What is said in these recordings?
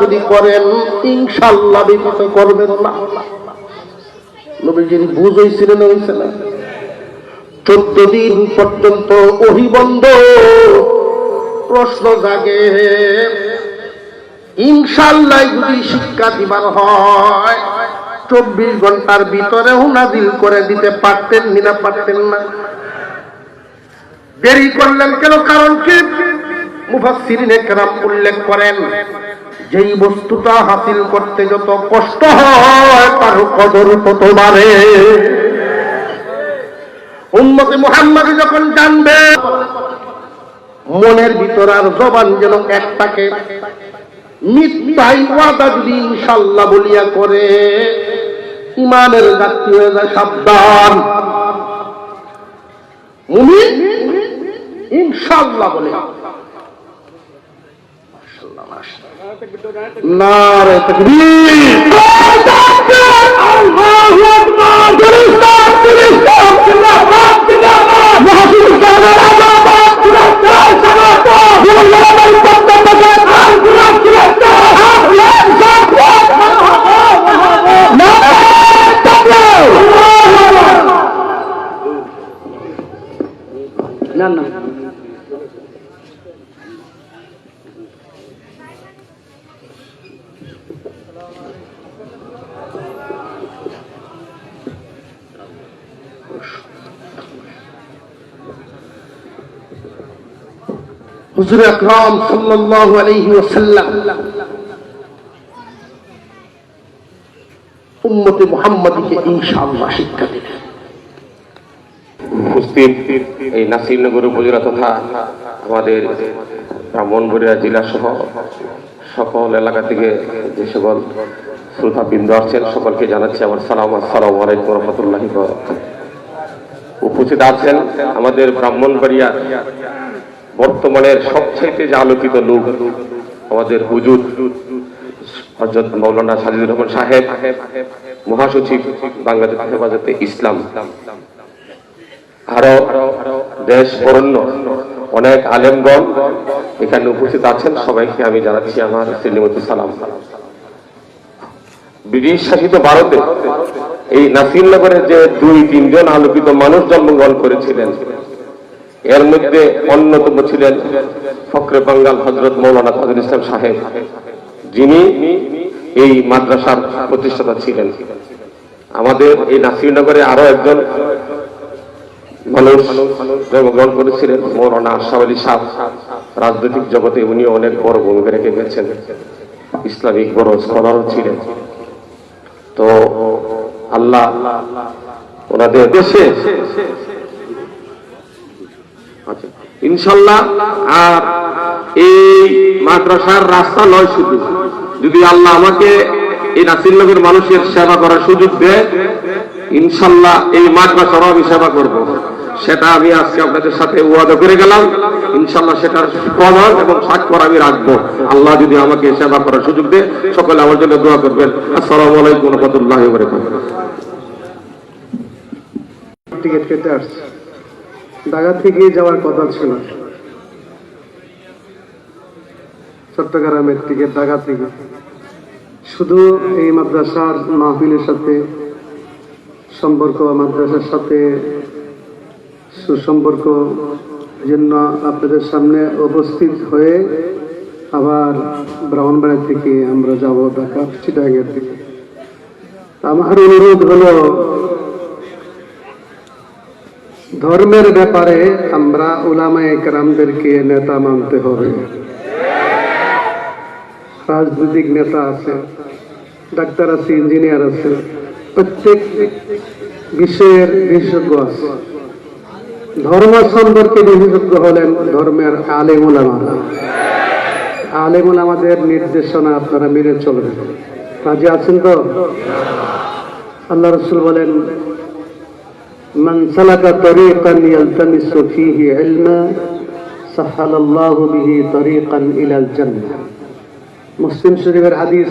যদি করেন ইনশাল্লাহ ব্যতীত করবেন না। নবীজির বুঝ হয়েছিল না না চোদ্দ দিন পর্যন্ত অহিবন্ধ প্রশ্ন জাগে ইনশাল্লাহ যদি শিক্ষা দিবার হয়, চব্বিশ ঘণ্টার ভিতরেও নাজিল করে দিতে পারতেন নিনা পারতেন না। দেরি করলেন কেন? কারণ কি? কেরাম উল্লেখ করেন যেই বস্তুটা হাসিল করতে যত কষ্ট হয়, তার কদর তত বাড়ে উম্মতে মুহাম্মদ যখন জানবে, মনের ভিতর আর জবান যেন একটাকে মিথ্যাই ওয়াদা যদি ইনশাল্লাহ বলিয়া করে ইমানের গাছটি হয়ে যায় সাবধান। মুমিন ইনশাল্লাহ বলে। নারে তকবীর আল্লাহু আকবার গুলিস্তান গুলিস্তান জিন্দাবাদ জিন্দাবাদ মহাসিন কাদের আজাদ গুলিস্তান সালাত গুলিস্তান ইসলাম বাজার আল গুলাম গুলিস্তান আল্লাহ জাফর নারে তাকবীর না না হুজুর আকরাম সাল্লাল্লাহু আলাইহি ওয়াসাল্লাম উম্মতে মুহাম্মাদীকে ইনশাআল্লাহ শিক্ষা দিলেন। উপস্থিত এই নাসিরনগর উপজেলা তথা আমাদের ব্রাহ্মণবাড়িয়া জেলা সহ সকল এলাকা থেকে যে সকল সকলকে জানাচ্ছি আমার সালাম, আসসালামু আলাইকুম রহমতুল্লাহ উপস্থিত আছেন আমাদের ব্রাহ্মণবাড়িয়া বর্তমানের সবচাইতে যে আলোকিত লোক, আমাদের হুজুর হজরত মৌলানা সাজিদুর রহমান সাহেব, মহাসচিব বাংলাদেশ হেফাজতে ইসলাম। আরও দেশ বরণ্য অনেক আলেমগণ এখানে উপস্থিত আছেন, সবাইকে আমি জানাচ্ছি আমার শ্রীমতী সালাম। ব্রিটিশ শাসিত ভারতে এই নাসিরনগরে যে দুই, তিনজন আলোকিত মানুষ জন্মগ্রহণ করেছিলেন, এর মধ্যে অন্যতম ছিলেন ফখরে বাঙ্গাল হজরত মৌলানা তাজুল ইসলাম সাহেব, যিনি এই মাদ্রাসার প্রতিষ্ঠাতা ছিলেন। আমাদের এই নাসিরনগরে আরও একজন মানুষ জন্মগ্রহণ করেছিলেন, মৌলানা আশরাফ আলী সাহ। রাজনৈতিক জগতে উনি অনেক বড় ভূমিকা রেখে গেছেন। ইসলামিক বড় স্কলারও ছিলেন। তো আল্লাহ ওনাদের দেশে আচ্ছা, ইনশাল্লাহ আর এই মাদ্রাসার রাস্তা নয় শুধু। যদি আল্লাহ আমাকে এই নাসিরনগর মানুষের সেবা করার সুযোগ দেয় ইনশাল্লাহ এই মাদ্রাসারও আমি সেবা করব। সেটা আমি আজকে আপনাদের সাথে ওয়াদা করে গেলাম। ইনশাল্লাহ সেটার প্রমাণ এবং স্বাক্ষর আমি রাখব। আল্লাহ যদি আমাকে সেবা করার সুযোগ দেয়, সকলে আমার জন্য দোয়া করবেন। আসসালামু আলাইকুম রহমতুল্লাহ ঢাকা থেকে যাওয়ার কথা ছিল। চট্টগ্রামের টিকিট ঢাকা থেকে। শুধু এই মাদ্রাসার মাহফিলের সাথে সম্পর্ক, মাদ্রাসার সাথে সুসম্পর্ক জন্য আপনাদের সামনে উপস্থিত হয়ে আবার ব্রাহ্মণবাড়িয়া থেকে আমরা যাব ঢাকা চিটাগের দিকে। আমার অনুরোধ হলো, ধর্মের ব্যাপারে আমরা ওলামায়ে কেরামদেরকে নেতা মানতে হবে। রাজনৈতিক নেতা আছে, ডাক্তার আছে, ইঞ্জিনিয়ার আছে, প্রত্যেক বিষয়ের বিশেষজ্ঞ আছে। ধর্ম সম্পর্কে বিশেষজ্ঞ হলেন ধর্মের আলেম ওলামারা আলেম ওলামাদের নির্দেশনা আপনারা মেনে চলবেন রাজি আছেন তো আল্লাহ রসুল বলেন من سلك طريقا يلتمس فيه علما سهل الله به طريقا الى الجنه মুসলিম শরীফের হাদিস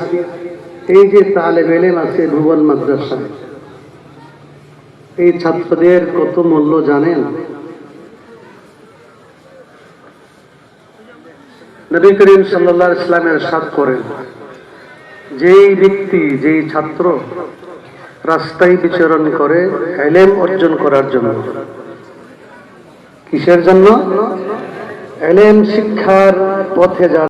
এই যে তালেব এলেম আছে ভুবন মাদ্রাসায় এই ছাত্রদের কত মূল্য জানেন নবী করিম সাল্লাহ ইসলামের সাথ করেন, যেই ব্যক্তি, যেই ছাত্র রাস্তায় বিচরণ করে, এলেম অর্জন করার জন্য। কিসের জন্য? এলেম শিক্ষার পথে